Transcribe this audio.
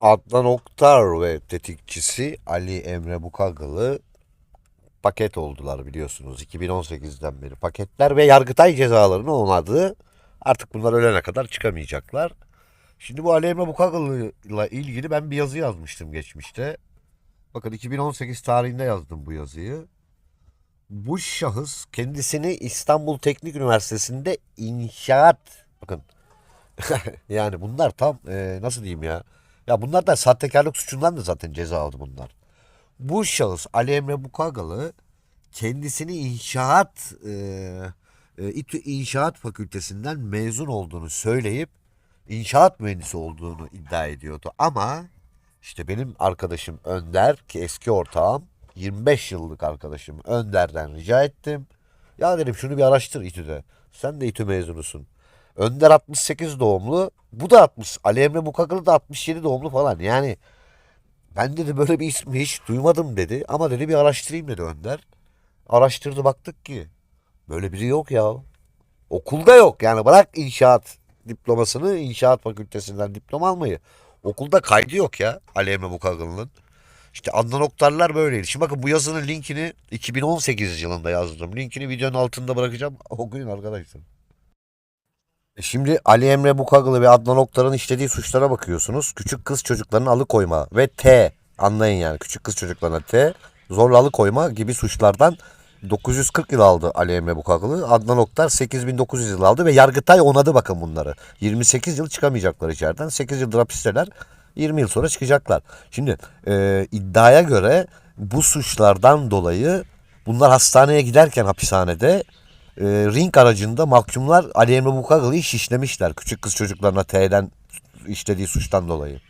Adnan Oktar ve tetikçisi Ali Emre Bukagalı paket oldular biliyorsunuz 2018'den beri paketler ve Yargıtay cezalarını onadı. Artık bunlar ölene kadar çıkamayacaklar. Şimdi bu Ali Emre Bukagalı ile ilgili ben bir yazı yazmıştım geçmişte. Bakın 2018 tarihinde yazdım bu yazıyı. Bu şahıs kendisini İstanbul Teknik Üniversitesi'nde inşaat bakın yani bunlar tam e, nasıl diyeyim ya ya bunlar da sahtekarlık suçundan da zaten ceza aldı bunlar. Bu şahıs Ali Emre Bukagalı kendisini inşaat e, e, İTÜ İnşaat Fakültesinden mezun olduğunu söyleyip inşaat mühendisi olduğunu iddia ediyordu. Ama işte benim arkadaşım Önder ki eski ortağım 25 yıllık arkadaşım Önder'den rica ettim. Ya dedim şunu bir araştır İTÜ'de. Sen de İTÜ mezunusun. Önder 68 doğumlu. Bu da 60. Ali Emre Bukakalı da 67 doğumlu falan. Yani ben dedi böyle bir ismi hiç duymadım dedi. Ama dedi bir araştırayım dedi Önder. Araştırdı baktık ki böyle biri yok ya. Okulda yok yani bırak inşaat diplomasını inşaat fakültesinden diploma almayı. Okulda kaydı yok ya Ali Emre Bukakalı'nın. İşte Adnan Oktarlar böyleydi. Şimdi bakın bu yazının linkini 2018 yılında yazdım. Linkini videonun altında bırakacağım. Okuyun arkadaşlar. E Şimdi Ali Emre Bukagalı ve Adnan Oktar'ın işlediği suçlara bakıyorsunuz. Küçük kız çocuklarını alıkoyma ve T anlayın yani küçük kız çocuklarına T zorla alıkoyma gibi suçlardan 940 yıl aldı Ali Emre Bukagalı. Adnan Oktar 8900 yıl aldı ve Yargıtay onadı bakın bunları. 28 yıl çıkamayacaklar içeriden. 8 yıldır hapisteler. 20 yıl sonra çıkacaklar. Şimdi e, iddiaya göre bu suçlardan dolayı bunlar hastaneye giderken hapishanede e, ring aracında mahkumlar Ali Emre Bukagalı'yı şişlemişler. Küçük kız çocuklarına T'den işlediği suçtan dolayı.